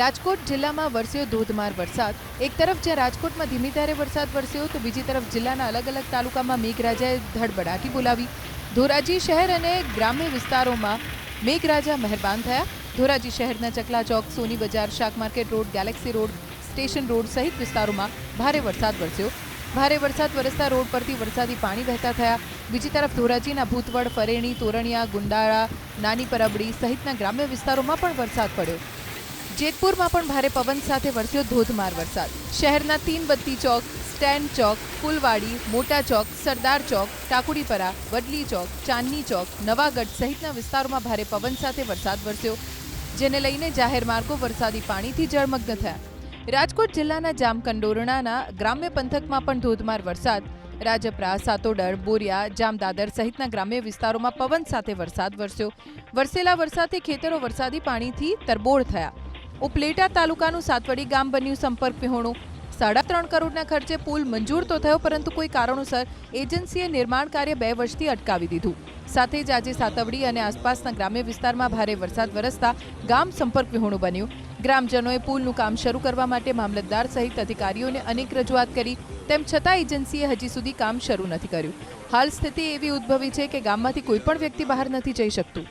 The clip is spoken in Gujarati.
રાજકોટ જિલ્લામાં વરસ્યો ધોધમાર વરસાદ. એક તરફ જ્યાં રાજકોટમાં ધીમી ધારે વરસાદ વરસ્યો, તો બીજી તરફ જિલ્લાના અલગ અલગ તાલુકામાં મેઘરાજાએ ધડબડાટી બોલાવી. ધોરાજી શહેર અને ગ્રામ્ય વિસ્તારોમાં મેઘરાજા મહેરબાન થયા. ધોરાજી શહેરના ચકલા ચોક, સોની બજાર, શાક market road, Galaxy road, station road સહિત વિસ્તારોમાં ભારે વરસાદ વરસ્યો. ભારે વરસાદ વરસતા રોડ પરથી વરસાદી પાણી વહેતા થયા. બીજી તરફ ધોરાજીના ભૂતવડ ફરેણી, તોરણિયા, ગુંડાળા, નાની પરબડી સહિતના ગ્રામ્ય વિસ્તારોમાં પણ વરસાદ પડ્યો. જેતપુરમાં પણ ભારે પવન સાથે વરસ્યો ધોધમાર વરસાદ. શહેરના તીન બત્તી ચોક સ્ટેન્ડ ચોક ફૂલવાડી મોટા ચોક, સરદાર ચોક, ટાકુડીપરા, વડલી ચોક, ચાંદની ચોક, નવાગઢ સહિતના વિસ્તારોમાં ભારે પવન સાથે વરસાદ વરસ્યો, જેને લઈને જાહેર માર્ગો વરસાદી પાણીથી જળમગ્ન થયા. રાજકોટ જિલ્લાના જામકંડોરણાના ગ્રામ્ય પંથકમાં પણ ધોધમાર વરસાદ. રાજપરા, સાતોડર, બોરિયા, જામદાદર સહિતના ગ્રામ્ય વિસ્તારોમાં પવન સાથે વરસાદ વરસ્યો. વરસેલા વરસાદથી ખેતરો વરસાદી પાણીથી તરબોળ થયા. ઉપલેટા તાલુકાનું સાતવડી ગામ બન્યું સંપર્ક વિહોણું. સાડા ત્રણ કરોડના ખર્ચે પુલ મંજૂર તો થયો, પરંતુ કોઈ કારણોસર એજન્સીએ નિર્માણ કાર્ય બે વર્ષથી અટકાવી દીધું. સાથે જ આજે સાતવડી અને આસપાસના ગ્રામ્ય વિસ્તારમાં ભારે વરસાદ વરસતા ગામ સંપર્ક વિહોણું બન્યું. ગ્રામજનોએ પુલનું કામ શરૂ કરવા માટે મામલતદાર સહિત અધિકારીઓને અનેક રજૂઆત કરી, તેમ છતાં એજન્સીએ હજી સુધી કામ શરૂ નથી કર્યું. હાલ સ્થિતિ એવી ઉદ્ભવી છે કે ગામમાંથી કોઈ પણ વ્યક્તિ બહાર નથી જઈ શકતું.